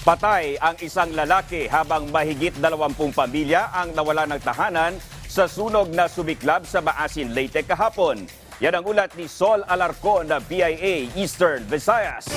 Patay ang isang lalaki habang mahigit 20 pamilya ang nawala ng tahanan sa sunog na sumiklab sa Maasin, Leyte kahapon. Yan ang ulat ni Sol Alarcon na BIA Eastern Visayas.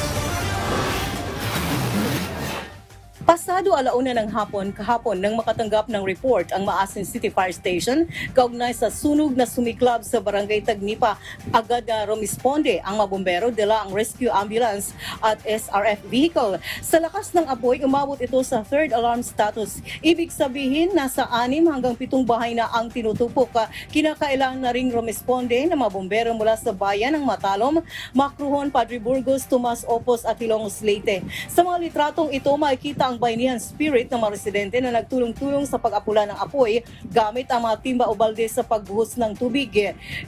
Pasado alauna ng hapon kahapon nang makatanggap ng report ang Maasin City Fire Station kaugnay sa sunog na sumiklab sa barangay Tagnipa. Agad na rumisponde ang mabumbero dala ang rescue ambulance at SRF vehicle. Sa lakas ng apoy, umabot ito sa third alarm status. Ibig sabihin, nasa anim hanggang pitong bahay na ang tinutupok. Kinakailangan na ring rumisponde na mabumbero mula sa bayan ng Matalom, Macruhon, Padre Burgos, Tomas Opos at Ilongos Leyte. Sa mga litratong ito, makikita ang bayanihan spirit ng mga residente na nagtulong-tulong sa pag-apula ng apoy gamit ang mga timba o balde sa pagbuhos ng tubig.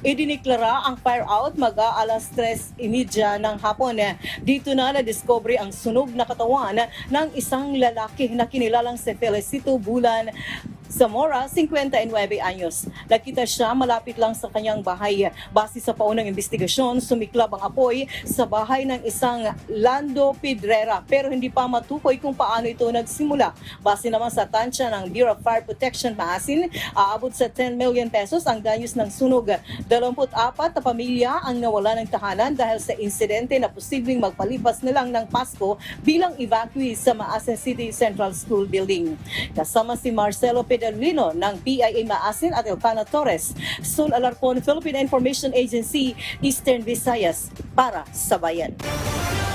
Idiniklara ang fire out mag-aalas 3.30 ng hapon. Dito na na-discover ang sunog na katawan ng isang lalaki na kinilalang si Felicito Bulan Zamora, 59 anyos. Nakita siya malapit lang sa kanyang bahay. Base sa paunang investigasyon, sumiklab ang apoy sa bahay ng isang Lando Pedrera pero hindi pa matukoy kung paano ito nagsimula. Base naman sa tansya ng Bureau of Fire Protection Maasin, aabot sa 10 million pesos ang danyos ng sunog. 24 na pamilya ang nawala ng tahanan dahil sa insidente na posibleng magpalipas na lang ng Pasko bilang evacuee sa Maasin City Central School Building. Kasama si Marcelo Pedalino ng PIA Maasin at Elcana Torres, Sol Alarcon, Philippine Information Agency, Eastern Visayas, para sa bayan.